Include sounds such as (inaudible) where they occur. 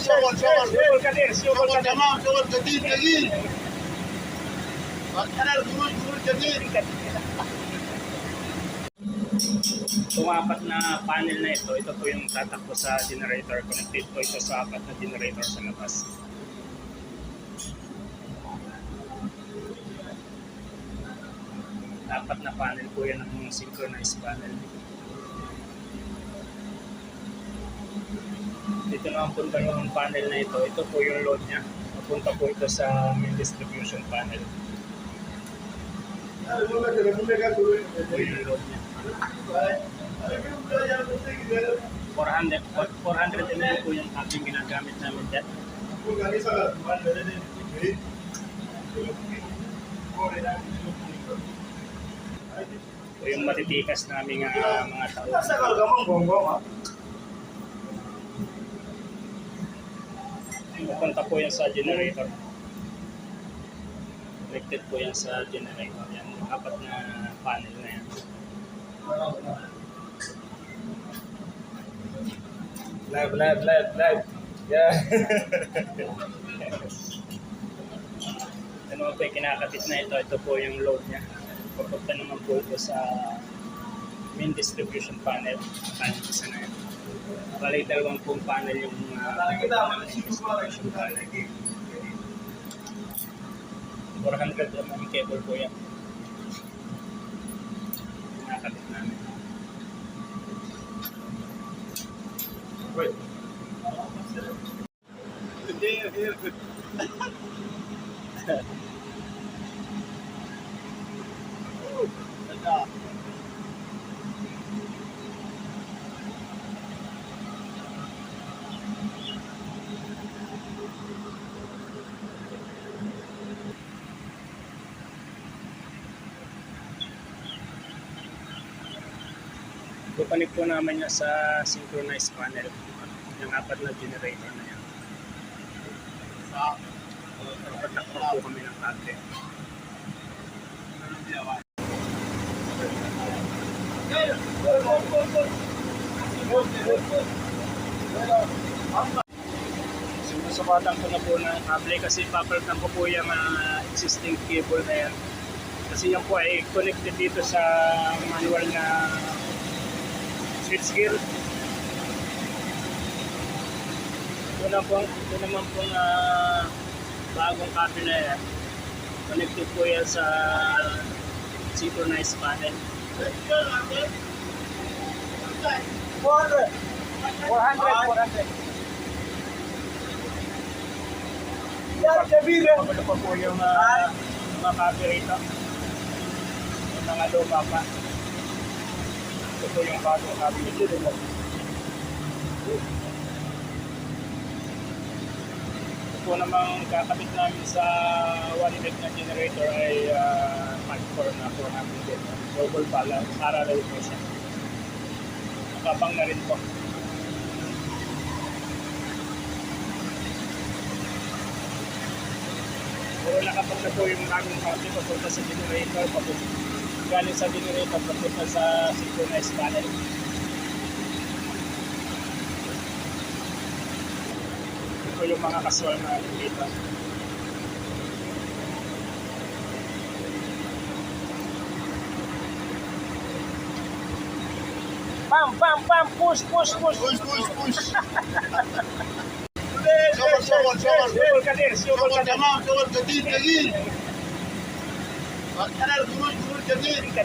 Şevval, Şevval. Şevval Kadir, Şevval Kadir. Tamam, Şevval Kadir, Kadir. Bak, her kuruş, kuruş Kadir. Itong apat na panel na ito, ito po yung tatakbo sa generator. Connected po ito sa apat na generator sa labas. Apat na panel po yan ang synchronize panel. Dito naman po yung panel na ito. Ito po yung load niya. Papunta po ito sa main distribution panel. Ito po yung load niya. 400, 400 ml po yung ating ginagamit namin dyan. Ito yung matitikas namin uh, mga tao. Pupunta po yan sa generator. Connected po yan sa generator. Yan, yung apat na panel na yan. Live, live, live, live. Yeah. (laughs) Ano po yung kinakabit na ito, ito po yung load niya. Papunta naman po ito sa main distribution panel. Panel isa na yan. Bali dalawang pong panel yung uh, distribution panel. 400 naman yung cable po yan. Kinakabit namin. Wait. (laughs) Kukunik po namin yan sa synchronized panel. Yung apat na generator na yan. Patakbo po kami ng kable. Sinusukatan ko na po ng kable kasi papalitan ko po yung ah, existing cable na yan. Kasi yan po ay connected dito sa manual na switch gear. Ito na po, ito naman po na bagong cable na yan. Connected po yan sa synchronized panel. 400. 400, 400. Yeah, Kabir. Pagulo pa po yung uh, mga. Yung mga luma pa. Ito po yung bagong cable dito. Ito po namang kakabit namin sa 1 leg na generator ay uh, Mark 4 na 400 din. Double pala, parallel po siya. Nakapang na rin po. Puro nakapag na po yung bagong cable papunta sa generator, papunta galing sa generator papunta sa synchronized panel. Ito yung mga kasual na dito. Bam, bam, bam, push, push, push. Push, push, push. Sobal, sobal, sobal. Sobal ka din, sobal ka din. Sobal ka din, Gracias.